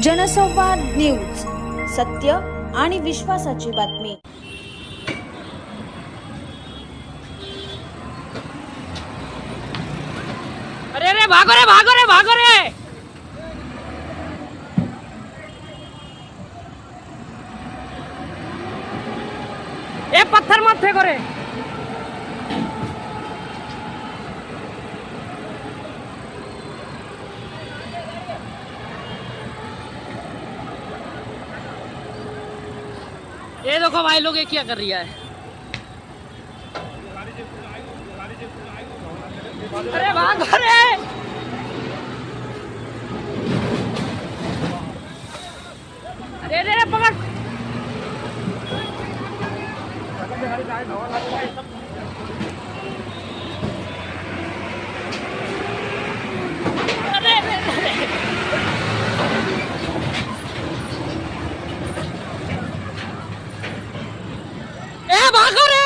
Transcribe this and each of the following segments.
जनसंवाद न्यूज सत्य आणि विश्वासाची बातमी. अरे अरे भागो रे भागो रे भागो रे! ए पत्थर मत फेंको रे! ये देखो भाई लोग ये क्या कर रहा है? अरे भाग अरे हो अरे अरे पकड़ अरे अरे अरे ए भागो रे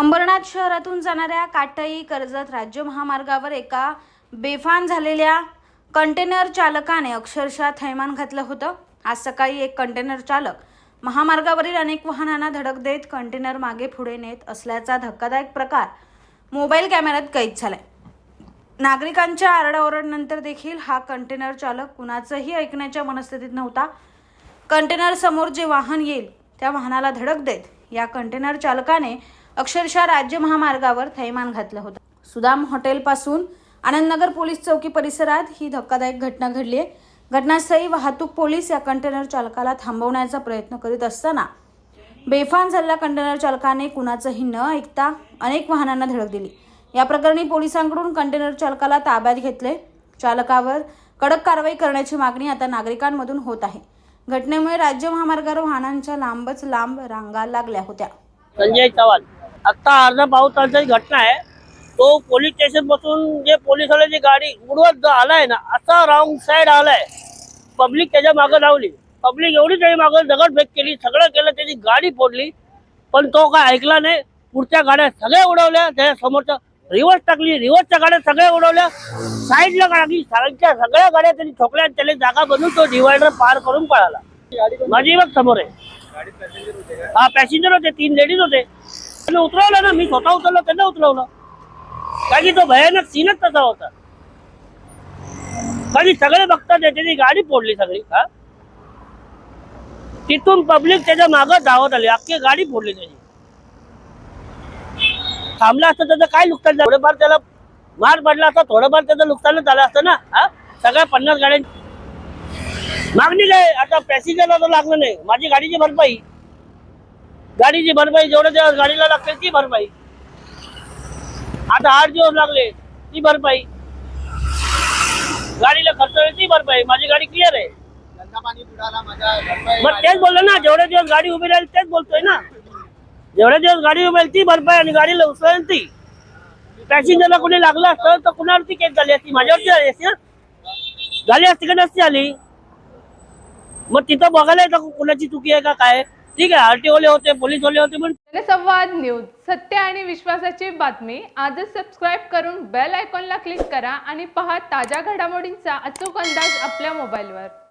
अंबरनाथ शहरातून जाणाऱ्या काटई कर्जत राज्य महामार्गावर एका बेफान झालेल्या कंटेनर चालकाने अक्षरशः थैमान घातलं होतं. आज सकाळी एक कंटेनर चालक महामार्गावरील अनेक वाहनांना धडक देत कंटेनर मागे पुढे नेत असल्याचा धक्कादायक प्रकार मोबाईल कॅमेऱ्यात कैद झालाय. नागरिकांच्या आरडाओरडनंतर देखील हा कंटेनर चालक कुणाचंही ऐकण्याच्या मनस्थितीत नव्हता. कंटेनर समोर जे वाहन येईल त्या वाहनाला धडक देत या कंटेनर चालकाने अक्षरशः राज्य महामार्गावर थैमान घातलं होतं. सुदाम हॉटेलपासून आनंदनगर पोलीस चौकी परिसरात ही धक्कादायक घटना घडली आहे. घटनास्थळी वाहतूक पोलीस या कंटेनर चालकाला थांबवण्याचा प्रयत्न करीत असताना बेफान झालेल्या कंटेनर चालकाने कुणाचंही न ऐकता अनेक वाहनांना धडक दिली. या प्रकरणी पोलिसांकडून कंटेनर चालकाला ताब्यात घेतले. चालकावर कडक कारवाई करण्याची मागणी आता नागरिकांमधून होत आहे. घटनेमुळे राज्य महामार्गावर वाहनांच्या लांबच लांब रांगा लागल्या होत्या. संजय चव्हाण. आता अर्धा पाऊस तासाची घटना आहे. तो पोलीस स्टेशनपासून जे पोलिसवाल्याची गाडी उडवत आलाय ना असा रॉंग साईड आलाय. पब्लिक त्याच्यामागे लावली पब्लिक एवढी त्याच्यामागे दगडफेक केली सगळं केलं त्याची गाडी फोडली. पण तो काय ऐकला नाही. पुढच्या गाड्या सगळ्या उडवल्या त्याच्या समोरच्या रिवर्स टाकली रिवर्सच्या गाड्या सगळ्या उडवल्या. साईडला टाकली साईडच्या सगळ्या गाड्या त्यांनी ठोकल्या आणि त्याला जागा बनवून तो डिवायडर पार करून पळाला. माझी बघ समोर आहे. हा पॅसेंजर होते तीन लेडीज होते. त्यांना उतरवलं ना मी स्वतः उतरलो त्यांना उतरवलं. कारण की तो भयानक सीनच तसा होता. कारण सगळे बघतात त्याची गाडी फोडली सगळी का तिथून पब्लिक त्याच्या मागं धावत आली अख्खी गाडी फोडली त्याची. थांबला असतं त्याचं काय नुकसान झालं? थोडंफार त्याला मार पडला असता थोडंफार त्याचं नुकसानच झालं असतं ना हा. सगळ्या पन्नास गाड्या मागणी काय? आता पॅसेंजरला तर लागलं नाही. माझी गाडीची भरपाई. गाडीची भरपाई जेवढ्या दिवस गाडीला लागते ती भरपाई आता आठ दिवस लागले ती भरपाई गाडीला खर्च ती भरपाई माझी गाडी क्लिअर आहे। मग तेच बोललो ना जेवढे दिवस गाडी उभी राहील तेच बोलतोय ना। जेवढे दिवस गाडी उभी राहील ती भरपाई आणि गाडीला उचलेल ती। पॅसेंजरला कोणी लागलं असतं तर कुणावरती केस झाली असती? माझ्यावरती झाली असती ना? झाली असती का नसती आली? मग तिथं बघायला येतं कुणाची चुकी आहे का काय ठीक आहे आरटीओले होते पोलीसवाले होते पण जनसंवाद न्यूज सत्य आणि विश्वासाची बातमी आजच सबस्क्राईब करून बेल आयकॉनला क्लिक करा आणि पहा ताज्या घडामोडींचा अचूक अंदाज आपल्या मोबाईलवर